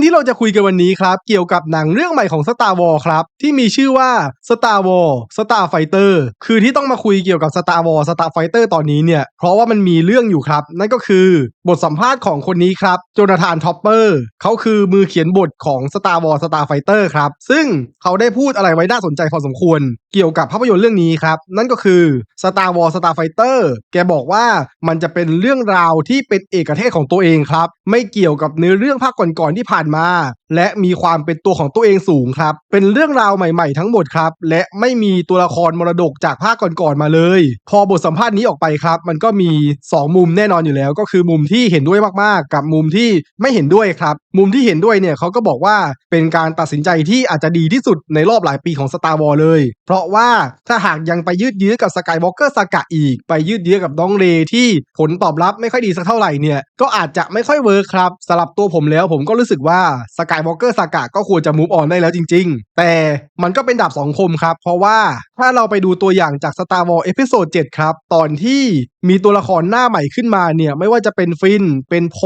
รื่องที่เราจะคุยกันวันนี้ครับ เกี่ยวกับหนังเรื่องใหม่ของ Star War ครับ ที่มีชื่อว่า Star War Star Fighter คือที่ต้องมาคุยเกี่ยวกับ Star War Star Fighter ตอนนี้เนี่ย เพราะว่ามันมีเรื่องอยู่ครับ นั่นก็คือบทสัมภาษณ์ของคนนี้ครับโจนาธานท็อปเปอร์เขาคือมือเขียนบทของ Star War Star Fighter ครับซึ่งเขาได้พูดอะไรไว้น่าสนใจพอสมควร เกี่ยวกับภาพยนตร์เรื่องนี้ครับ นั่นก็คือ Star War Star Fighter แกบอกว่ามันจะเป็นเรื่องราวที่เป็นเอกเทศของตัวเองครับไม่เกี่ยวกับเนื้อเรื่องภาคก่อนๆที่ผ่านมา และมีความเป็นตัวของตัวเองสูงครับ เป็นเรื่องราวใหม่ๆทั้งหมดครับ และไม่มีตัวละครมรดกจากภาคก่อนๆมาเลย พอบทสัมภาษณ์นี้ออกไปครับ มันก็มี 2 มุมแน่นอนอยู่แล้ว ก็คือมุมที่เห็นด้วยมากๆ กับมุมที่ไม่เห็นด้วยครับ มุมที่เห็นด้วยเนี่ยเขาก็บอกว่าเป็นการตัดสินใจที่อาจจะดีที่สุดในรอบหลายปีของ Star Wars เลย เพราะว่าถ้าหากยังไปยืดเยื้อกับสกายวอล์กเกอร์สกะอีก ไปยืดเยื้อกับน้องเรที่ผลตอบรับไม่ค่อยดีสักเท่าไหร่เนี่ยก็อาจจะไม่ค่อยเวิร์คครับสำหรับตัวผมแล้วผมก็รู้สึกว่าสกายวอล์กเกอร์สากะก็ควรจะมูฟออนได้แล้วจริง ๆ แต่มันก็เป็นดาบสองคมครับ เพราะว่าถ้าเราไปดูตัวอย่างจาก Star Wars เอพิโซด7ครับ ตอนที่มีตัวละครหน้าใหม่ขึ้นมาเนี่ย ไม่ว่าจะเป็นฟิน เป็นโพ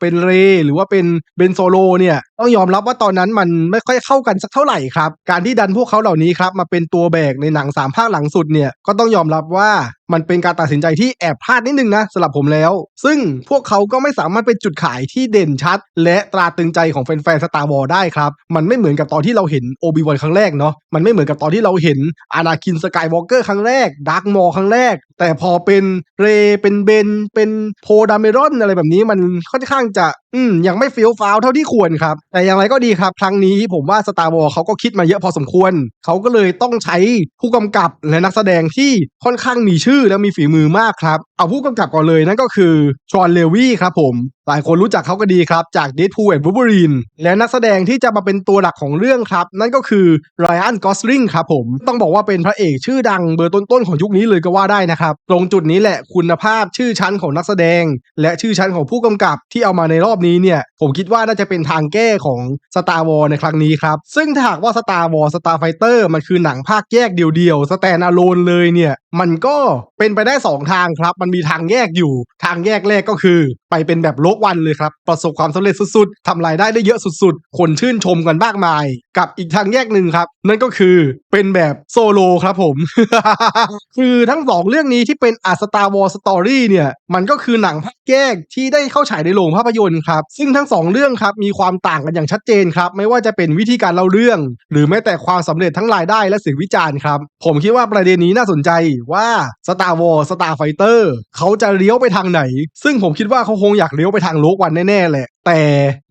เป็นเร หรือว่าเป็นเบนโซโลเนี่ย ต้องยอมรับว่าตอนนั้นมันไม่ค่อยเข้ากันสักเท่าไหร่ครับ การที่ดันพวกเขาเหล่านี้ครับมาเป็นตัวแบกในหนังสามภาคหลังสุดเนี่ย ก็ต้องยอมรับว่ามันเป็นการตัดสินใจที่แอบพลาดนิดนึงนะสำหรับผมแล้ว ซึ่งพวกเขาก็ไม่สามารถเป็นจุดขายที่เด่นชัด และตราตึงใจของแฟนๆสตาร์วอลได้ครับ มันไม่เหมือนกับตอนที่เราเห็นโอบิวันครั้งแรกเนาะมันไม่เหมือนกับตอนที่เราเห็นอานาคินสกายวอล์กเกอร์ครั้งแรกดาร์กมอครั้งแรก แต่พอเป็นเรเป็นเบนเป็นโพดาเมรอนอะไรแบบนี้มันค่อนข้างจะอืมยังไม่เฟี้ยวฟ้าวเท่าที่ควรครับ แต่อย่างไรก็ดีครับ ครั้งนี้ผมว่า Star Wars เขาก็คิดมาเยอะพอสมควร เขาก็เลยต้องใช้ผู้กำกับและนักแสดงที่ค่อนข้างมีชื่อและมีฝีมือมากครับเอาผู้กำกับก่อนเลยนั่นก็คือชอนเลวี่ครับผม หลายคนรู้จักเขาก็ดีครับ จาก Deadpool and Wolverine และนักแสดงที่จะมาเป็นตัวหลักของเรื่องครับ นั่นก็คือไรอันกอสลิงครับผม ต้องบอกว่าเป็นพระเอกชื่อดังเบอร์ต้นๆของยุคนี้เลยก็ว่าได้นะครับ ตรงจุดนี้แหละคุณภาพชื่อชั้นของนักแสดง และชื่อชั้นของผู้กำกับที่เอามาในรอบนี้เนี่ย ผมคิดว่าน่าจะเป็นทางแก้ของ Star Wars ในครั้งนี้ครับซึ่งถ้าหากว่า Star Wars Star Fighter มันคือหนังภาคแยกเดียวๆสแตนอะโลนเลยเนี่ยมันก็เป็นไปได้ 2 ทางครับมันมีทางแยกอยู่ ทางแยกแรกก็คือ ไปเป็นแบบโลกวันเลยครับ ประสบความสำเร็จสุดๆทำรายได้ได้เยอะสุดๆ คนชื่นชมกันมากมาย กับอีกทางแยกหนึ่งครับ นั่นก็คือเป็นแบบโซโลครับผม คือทั้งสองเรื่องนี้ที่เป็นอาสตาร์วอลสตอรี่เนี่ย มันก็คือหนังภาคแยกที่ได้เข้าฉายในโรงภาพยนตร์ครับ ซึ่งทั้งสองเรื่องครับมีความต่างกันอย่างชัดเจนครับ ไม่ว่าจะเป็นวิธีการเล่าเรื่อง หรือแม้แต่ความสำเร็จทั้งรายได้และเสียงวิจารณ์ครับ ผมคิดว่าประเด็นนี้น่าสนใจว่า Star Wars Star Fighter เขาจะเลี้ยวไปทางไหน ซึ่งผมคิดว่าเขาคงอยากเลี้ยวไปทางโลกวันแน่ๆแหละ แต่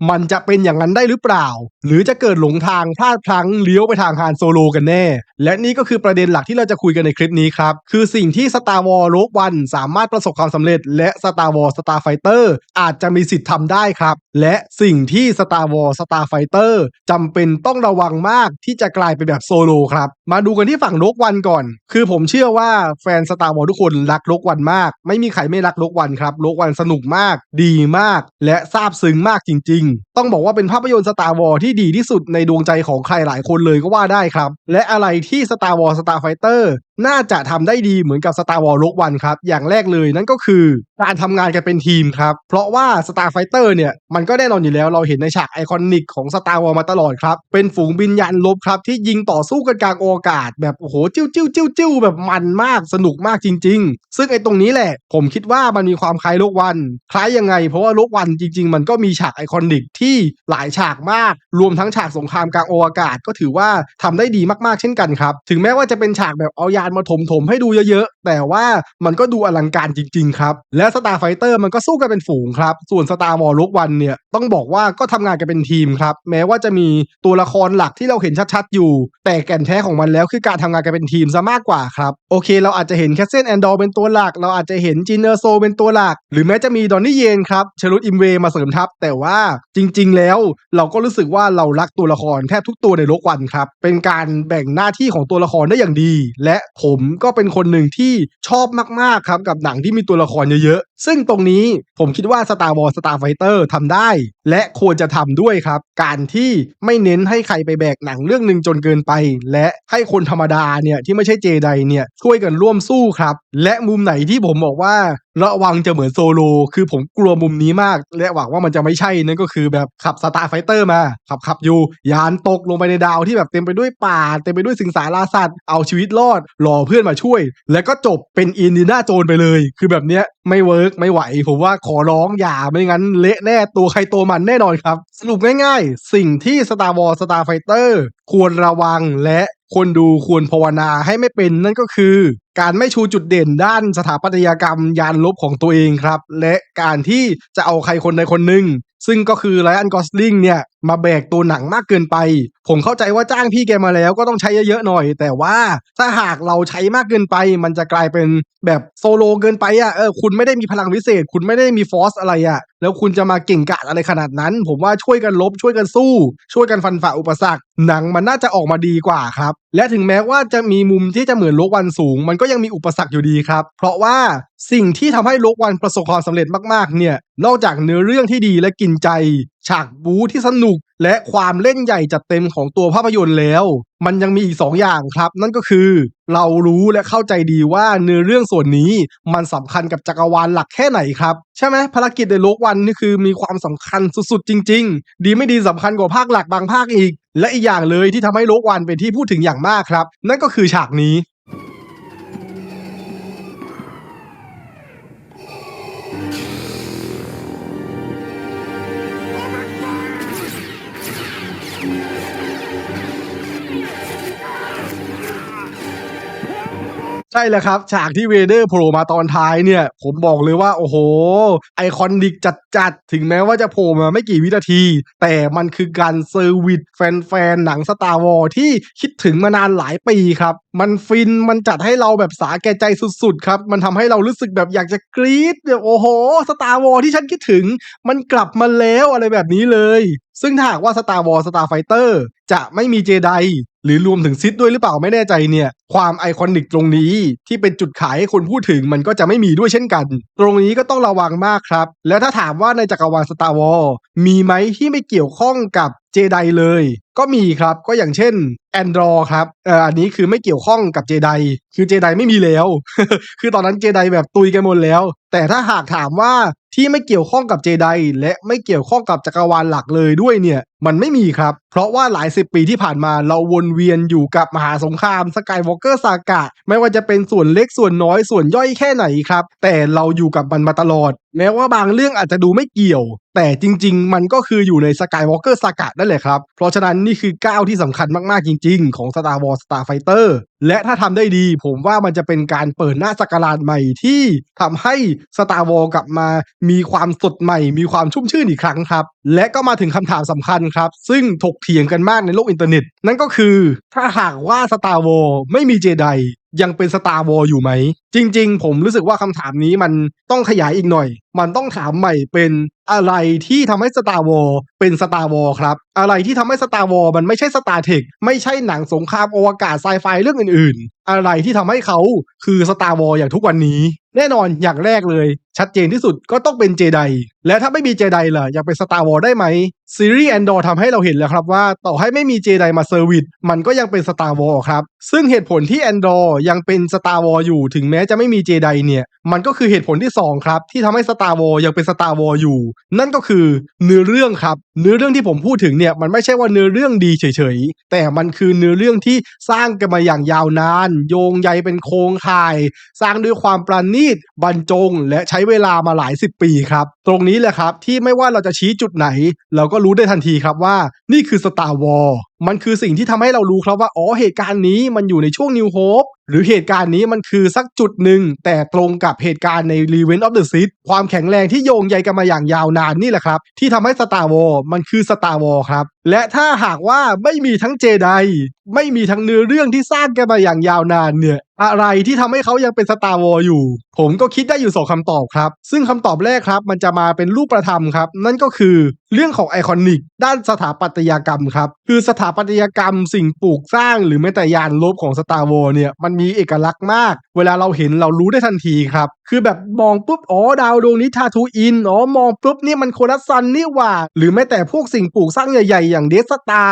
มันจะเป็นอย่างนั้นได้หรือเปล่า หรือจะเกิดหลงทางพลาดพลั้งเลี้ยวไปทางฮานโซโลกันแน่ และนี่ก็คือประเด็นหลักที่เราจะคุยกันในคลิปนี้ครับ คือสิ่งที่ Star Wars Rogue One สามารถประสบความสำเร็จ และ Star Wars Star Fighter อาจจะมีสิทธิ์ทำได้ครับ และสิ่งที่ Star Wars Star Fighter จำเป็นต้องระวังมากที่จะกลายเป็นแบบโซโลครับ มาดูกันที่ฝั่ง Rogue One ก่อน คือผมเชื่อว่าแฟน Star Wars ทุกคนรัก Rogue One มาก ไม่มีใครไม่รัก Rogue One ครับ Rogue One สนุกมาก ดีมาก และซาบซึ้งมากจริง ๆ ต้องบอกว่าเป็นภาพยนตร์สตาร์วอร์ที่ดีที่สุดในดวงใจของใครหลายคนเลยก็ว่าได้ครับ และอะไรที่ Star Wars Star Fighter น่าจะทำได้ดีเหมือนกับ Star Wars Rogue One ครับ อย่างแรกเลยนั่นก็คือการทำงานกันเป็นทีมครับ เพราะว่า Star Fighter เนี่ย มันก็แน่นอนอยู่แล้วเราเห็นในฉากไอคอนิกของ Star Wars มาตลอดครับ เป็นฝูงบินยันลบครับ ที่ยิงต่อสู้กันกลางอากาศ แบบโอ้โหจิ้วจิ้วจิ้วจิ้วแบบมันมากสนุกมากจริง ๆ ซึ่งไอตรงนี้แหละ ผมคิดว่ามันมีความคล้ายโลกวันคล้ายยังไง เพราะว่าโลกวันจริง ๆ มันก็มีฉากไอคอนิกที่หลายฉากมาก รวมทั้งฉากสงครามกลางอากาศ ก็ถือว่าทำได้ดีมากๆเช่นกันครับถึงแม้ว่าจะเป็นฉากแบบเอายานมาถมถมๆให้ดูเยอะๆ แต่ว่ามันก็ดูอลังการจริงๆครับ และ Star Fighter มันก็สู้กันเป็นฝูงครับ ส่วน Star Wars Rogue One เนี่ยต้องบอกว่าก็ทำงานกันเป็นทีมครับ แม้ว่าจะมีตัวละครหลักที่เราเห็นชัดๆ อยู่ แต่แก่นแท้ของมันแล้วคือการทำงานกันเป็นทีมซะมากกว่าครับ โอเค เราอาจจะเห็นแคสเซนแอนดอร์เป็นตัวหลัก เราอาจจะเห็นจินเนอร์โซเป็นตัวหลัก หรือแม้จะมีดอนนี่เยนครับเชลุตอิมเวมาเสริมทัพ แต่ว่าจริงๆ แล้วเราก็รู้สึกว่าเรารักตัวละครแทบทุกตัวในโลกวันครับ เป็นการแบ่งหน้าที่ของตัวละครได้อย่างดี และผมก็เป็นคนหนึ่งที่ชอบมากๆครับกับหนังที่มีตัวละครเยอะๆ ซึ่งตรงนี้ผมคิดว่า Star Wars Star Fighter ทำได้ และควรจะทำด้วยครับ การที่ไม่เน้นให้ใครไปแบกหนังเรื่องหนึ่งจนเกินไป และให้คนธรรมดาเนี่ยที่ไม่ใช่เจไดเนี่ยช่วยกันร่วมสู้ครับ และมุมไหนที่ผมบอกว่า ระวังจะเหมือนโซโล คือผมกลัวมุมนี้มาก และหวังว่ามันจะไม่ใช่นั่นก็คือแบบขับสตาร์ไฟเตอร์มา ขับขับอยู่ ยานตกลงไปในดาวที่แบบเต็มไปด้วยป่า เต็มไปด้วยสิงสาราสัตว์เอาชีวิตรอดรอเพื่อนมาช่วย แล้วก็จบเป็นอินดีน่าโจนไปเลย คือแบบเนี้ย ไม่เวิร์กไม่ไหว ผมว่าขอร้องอย่าไม่งั้นเละแน่ตัวใครตัวมันแน่นอนครับ สรุปง่ายๆ สิ่งที่ Star Wars Starfighter ควรระวังและคนดูควรภาวนาให้ไม่เป็นนั่นก็คือ การไม่ชูจุดเด่นด้านสถาปัตยกรรมยานลบของตัวเองครับ และการที่จะเอาใครคนใดคนหนึ่งซึ่งก็คือไลออนกอสลิงเนี่ย มาแบกตัวหนังมากเกินไป ผมเข้าใจว่าจ้างพี่แกมาแล้วก็ต้องใช้เยอะๆหน่อย แต่ว่าถ้าหากเราใช้มากเกินไป มันจะกลายเป็นแบบโซโลเกินไปอะเออคุณไม่ได้มีพลังวิเศษ คุณไม่ได้มีฟอสอะไรอะ แล้วคุณจะมาเก่งกาจอะไรขนาดนั้น ผมว่าช่วยกันลบช่วยกันสู้ ช่วยกันฟันฝ่าอุปสรรค หนังมันน่าจะออกมาดีกว่าครับ และถึงแม้ว่าจะมีมุมที่จะเหมือนโลกวันสูง มันก็ยังมีอุปสรรคอยู่ดีครับ เพราะว่าสิ่งที่ทำให้โลกวันประสบความสำเร็จมากๆเนี่ยนอกจากเนื้อเรื่องที่ดีและกินใจ ฉากบู๊ที่สนุก และความเล่นใหญ่จัดเต็มของตัวภาพยนตร์แล้ว มันยังมีอีกสองอย่างครับ นั่นก็คือ เรารู้และเข้าใจดีว่าเนื้อเรื่องส่วนนี้มันสำคัญกับจักรวาลหลักแค่ไหนครับ ใช่ไหมภารกิจในโลกวันนี่คือมีความสำคัญสุดๆ จริง ๆ ดีไม่ดีสำคัญกว่าภาคหลักบางภาคอีก และอีกอย่างเลยที่ทำให้โลกวันเป็นที่พูดถึงอย่างมากครับ นั่นก็คือฉากนี้ ใช่แล้วครับ ฉากที่เวเดอร์โผล่มาตอนท้ายเนี่ย ผมบอกเลยว่า โอ้โห ไอคอนิก จัดถึงแม้ว่าจะโผล่มาไม่กี่วินาที แต่มันคือการเซอร์วิสแฟนๆ หนังสตาร์วอลที่คิดถึงมานานหลายปีครับ มันฟินมันจัดให้เราแบบสาแก่ใจสุดๆ ครับ มันทำให้เรารู้สึกแบบอยากจะกรี๊ดแบบโอ้โหสตาร์วอลที่ฉันคิดถึง มันกลับมาแล้วอะไรแบบนี้เลย ซึ่งถ้าหากว่า Star Wars Starfighter จะไม่มีเจไดหรือรวมถึงซิดด้วยหรือเปล่าไม่แน่ใจเนี่ย ความไอคอนิกตรงนี้ที่เป็นจุดขายให้คนพูดถึงมันก็จะไม่มีด้วยเช่นกัน ตรงนี้ก็ต้องระวังมากครับ แล้วถ้าถามว่าในจักรวาลสตาร์วอลมีไหมที่ไม่เกี่ยวข้องกับเจไดเลย ก็มีครับก็อย่างเช่นแอนดรอครับเอ่ออันนี้คือไม่เกี่ยวข้องกับเจไดคือเจไดไม่มีแล้ว คือตอนนั้นเจไดแบบตุยกันหมดแล้ว แต่ถ้าหากถามว่าที่ไม่เกี่ยวข้องกับเจไดและไม่เกี่ยวข้องกับจักรวาลหลักเลยด้วยเนี่ย มันไม่มีครับ เพราะว่าหลายสิบปีที่ผ่านมาเราวนเวียนอยู่กับมหาสงครามสกายวอล์กเกอร์ซากะไม่ว่าจะเป็นส่วนเล็กส่วนน้อยส่วนย่อยแค่ไหนครับ แต่เราอยู่กับมันมาตลอด แม้ว่าบางเรื่องอาจจะดูไม่เกี่ยว แต่จริง ๆ มันก็คืออยู่ในสกายวอล์กเกอร์ซากะนั่นแหละครับ เพราะฉะนั้นนี่คือก้าวที่สำคัญมากๆจริง ๆ ของ Star Wars Starfighter และถ้าทำได้ดีผมว่ามันจะเป็นการเปิดหน้าสกราชใหม่ที่ทำให้ Star Wars กลับมามีความสดใหม่ มีความชุ่มชื่นอีกครั้งครับ และก็มาถึงคำถามสำคัญครับ ซึ่งถกเถียงกันมากในโลกอินเทอร์เน็ต นั่นก็คือถ้าหากว่าสตาร์วอลไม่มีเจได ยังเป็น Star Wars อยู่ไหม จริง ๆ ผมรู้สึกว่าคำถามนี้มันต้องขยายอีกหน่อย มันต้องถามใหม่เป็นอะไรที่ทำให้ Star Wars เป็น Star Wars ครับ อะไรที่ทำให้ Star Wars มันไม่ใช่ Star Trek ไม่ใช่หนังสงครามอวกาศไซไฟเรื่องอื่น ๆ อะไรที่ทำให้เขาคือ Star Wars อย่างทุกวันนี้ แน่นอนอย่างแรกเลย ชัดเจนที่สุดก็ต้องเป็นเจไดและถ้าไม่มีเจไดล่ะยังเป็น Star Wars ได้ไหมซีรีส์แอนดอร์ทำให้เราเห็นแล้วครับว่า ต่อให้ไม่มีเจไดมาเซอร์วิสมันก็ยังเป็น Star Wars ครับซึ่งเหตุผลที่แอนดอร์ยังเป็น Star War อยู่ถึงแม้จะไม่มีเจไดเนี่ย มันก็คือเหตุผลที่ 2 ครับ ที่ทำให้ Star Wars ยังเป็น Star War อยู่ นั่นก็คือเนื้อเรื่องครับ เนื้อเรื่องที่ผมพูดถึงเนี่ยมันไม่ใช่ว่าเนื้อเรื่องดีเฉยๆ แต่มันคือเนื้อเรื่องที่สร้างกันมาอย่างยาวนาน โยงใยเป็นโครงข่าย สร้างด้วยความประณีตบรรจง และใช้เวลามาหลายสิบปีครับ ตรงนี้แหละครับที่ไม่ว่าเราจะชี้จุดไหน เราก็รู้ได้ทันทีครับว่า นี่คือ Star War มันคือสิ่งที่ทำให้เรารู้ครับว่า อ๋อ เหตุการณ์นี้มันอยู่ในช่วง New Hope หรือเหตุการณ์นี้มันคือสักจุดหนึ่ง แต่ตรงกับเหตุการณ์ใน Revenge of the Sith ความแข็งแรงที่โยงใยกันมาอย่างยาวนานนี่แหละครับ ที่ทำให้ Star Wars มันคือ Star Wars ครับ และถ้าหากว่าไม่มีทั้งเจไดไม่มีทั้งเนื้อเรื่องที่สร้างกันมาอย่างยาวนานเนี่ย อะไรที่ทำให้เขายังเป็น Star Wars อยู่ ผมก็คิดได้อยู่สองคำตอบครับ ซึ่งคำตอบแรกครับ มันจะมาเป็นรูปประธรรมครับ นั่นก็คือเรื่องของไอคอนิก ด้านสถาปัตยกรรมครับ คือสถาปัตยกรรมสิ่งปลูกสร้างหรือแม้แต่ยานลบของ Star Wars เนี่ยมันมีเอกลักษณ์มาก เวลาเราเห็นเรารู้ได้ทันทีครับ คือแบบมองปุ๊บอ๋อดาวดวงนี้ทาทูอินอ๋อมองปุ๊บนี่มันโคลัสซันนี่ว่า หรือแม้แต่พวกสิ่งปลูกสร้างใหญ่ๆอย่างเดสตา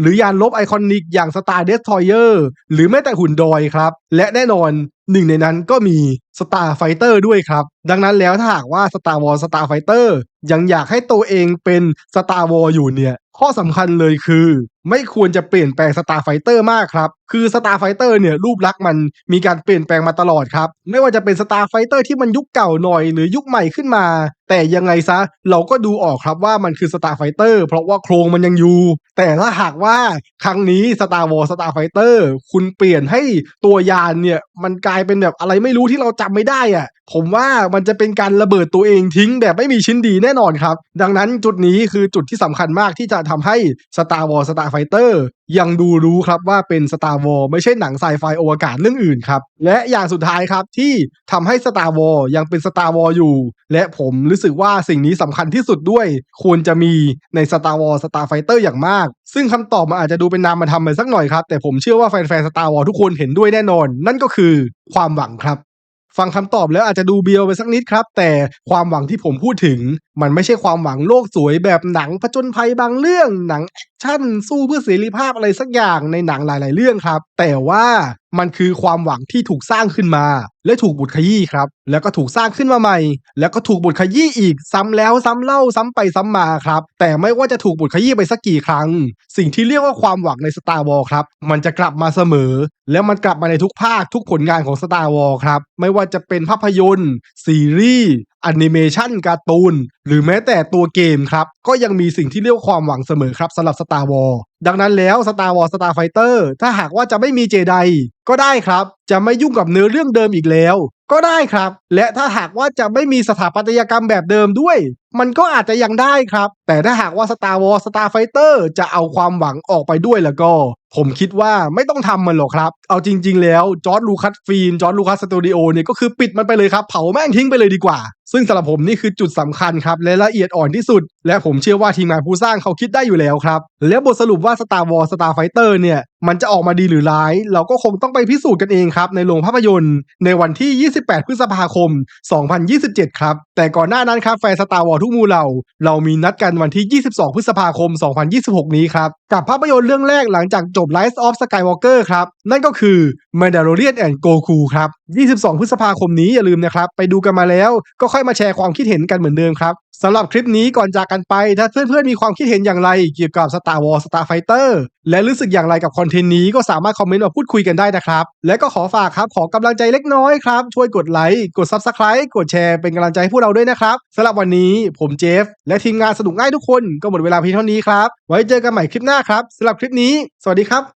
หรือยานลบไอคอนิกอย่างสตาร์เดสทอยเออร์หรือแม้แต่หุ่นดอยครับ และแน่นอน หนึ่งในนั้นก็มี Star Fighter ด้วยครับ ดังนั้นแล้วถ้าหากว่า Star Wars Star Fighter ยังอยากให้ตัวเองเป็น Star Wars อยู่เนี่ย ข้อสำคัญเลยคือ ไม่ควรจะเปลี่ยนแปลง Star Fighter มากครับ คือ Star Fighter เนี่ยรูปลักษณ์มันมีการเปลี่ยนแปลงมาตลอดครับ ไม่ว่าจะเป็น Star Fighter ที่มันยุคเก่าหน่อยหรือยุคใหม่ขึ้นมา แต่ยังไงซะเราก็ดูออกครับว่ามันคือ Star Fighter เพราะว่าโครงมันยังอยู่ แต่ถ้าหากว่าครั้งนี้ Star Wars Star Fighter คุณเปลี่ยนให้ตัวยานเนี่ยมันกลายเป็นแบบอะไรไม่รู้ที่เราจำไม่ได้อะผมว่ามันจะเป็นการระเบิดตัวเองทิ้งแบบไม่มีชิ้นดีแน่นอนครับ ดังนั้นจุดนี้คือจุดที่สำคัญมากที่จะทำให้ Star Wars Star Fighter ยังดูรู้ครับว่าเป็น Star War ไม่ใช่หนังไซไฟอวกาศเรื่องอื่นครับ และอย่างสุดท้ายครับที่ทำให้ Star War ยังเป็น Star War อยู่ และผมรู้สึกว่าสิ่งนี้สำคัญที่สุดด้วย ควรจะมีใน Star War Star Fighter อย่างมาก ซึ่งคำตอบมันอาจจะดูเป็นนามธรรมไปสักหน่อยครับ แต่ผมเชื่อว่าแฟนๆ Star War ทุกคนเห็นด้วยแน่นอน นั่นก็คือความหวังครับ ฟังคำตอบแล้วอาจจะดูเบียวไปสักนิดครับ แต่ความหวังที่ผมพูดถึง มันไม่ใช่ความหวังโลกสวยแบบหนังผจญภัยบางเรื่อง หนังแอคชั่นสู้เพื่อเสรีภาพอะไรสักอย่างในหนังหลาย ๆ เรื่องครับ แต่ว่ามันคือความหวังที่ถูกสร้างขึ้นมา และถูกบทขยี้ครับ แล้วก็ถูกสร้างขึ้นมาใหม่ แล้วก็ถูกบทขยี้อีกซ้ำแล้วซ้ำเล่าซ้ำไปซ้ำมาครับ แต่ไม่ว่าจะถูกบทขยี้ไปสักกี่ครั้ง สิ่งที่เรียกว่าความหวังใน Star Wars ครับ มันจะกลับมาเสมอ แล้วมันกลับมาในทุกภาคทุกผลงานของ Star Wars ครับ ไม่ว่าจะเป็นภาพยนตร์ ซีรีส์แอนิเมชันการ์ตูน หรือแม้แต่ตัวเกมครับ ก็ยังมีสิ่งที่เรียกว่าความหวังเสมอครับสำหรับ Star Wars ดังนั้นแล้ว Star Wars Star Fighter ถ้าหากว่าจะไม่มีเจไดก็ได้ครับ จะไม่ยุ่งกับเนื้อเรื่องเดิมอีกแล้ว ก็ได้ครับ และถ้าหากว่าจะไม่มีสถาปัตยกรรมแบบเดิมด้วยมันก็อาจจะยังได้ครับ แต่ถ้าหากว่า Star Wars Star Fighter จะเอาความหวังออกไปด้วยแล้วก็ ผมคิดว่าไม่ต้องทำมันหรอกครับ เอาจริง ๆ แล้วจอร์ดลูคัสฟิล์มจอร์ดลูคัสสตูดิโอเนี่ยก็คือปิดมันไปเลยครับ เผาแม่งทิ้งไปเลยดีกว่า ซึ่งสำหรับผมนี่คือจุดสำคัญครับ และละเอียดอ่อนที่สุด และผมเชื่อว่าทีมงานผู้สร้างเขาคิดได้อยู่แล้วครับ แล้วบทสรุปว่า Star Wars Star Fighter เนี่ยมันจะออกมาดีหรือร้าย เราก็คงต้องไปพิสูจน์กันเองครับในโรงภาพยนตร์ ในวันที่ 28 พฤษภาคม 2027 ครับแต่ก่อนหน้านั้นครับแฟน Star Wars ทุกมูเหล่า เรามีนัดกันวันที่ 22 พฤษภาคม 2026 นี้ครับ กับภาพยนตร์เรื่องแรกหลังจากจบ Rise of Skywalker ครับ นั่นก็คือ Mandalorian and Goku ครับ 22 พฤษภาคมนี้อย่าลืมนะครับ ไปดูกันมาแล้ว ก็ค่อยมาแชร์ความคิดเห็นกันเหมือนเดิมครับ สำหรับคลิปนี้ก่อนจากกันไป ถ้าเพื่อนๆมีความคิดเห็นอย่างไรเกี่ยวกับ Star Wars Star Fighter และรู้สึกอย่างไรกับคอนเทนต์นี้ก็สามารถคอมเมนต์มาพูดคุยกันได้นะครับ และก็ขอฝากครับขอกำลังใจเล็กน้อยครับ ช่วยกดไลค์ กด Subscribe กดแชร์เป็นกำลังใจให้พวกเราด้วยนะครับสำหรับวันนี้ผมเจฟ และทีมงานสนุกง่ายทุกคนก็หมดเวลาเพียงเท่านี้ครับ ไว้เจอกันใหม่คลิปหน้าครับสำหรับคลิปนี้ สวัสดีครับ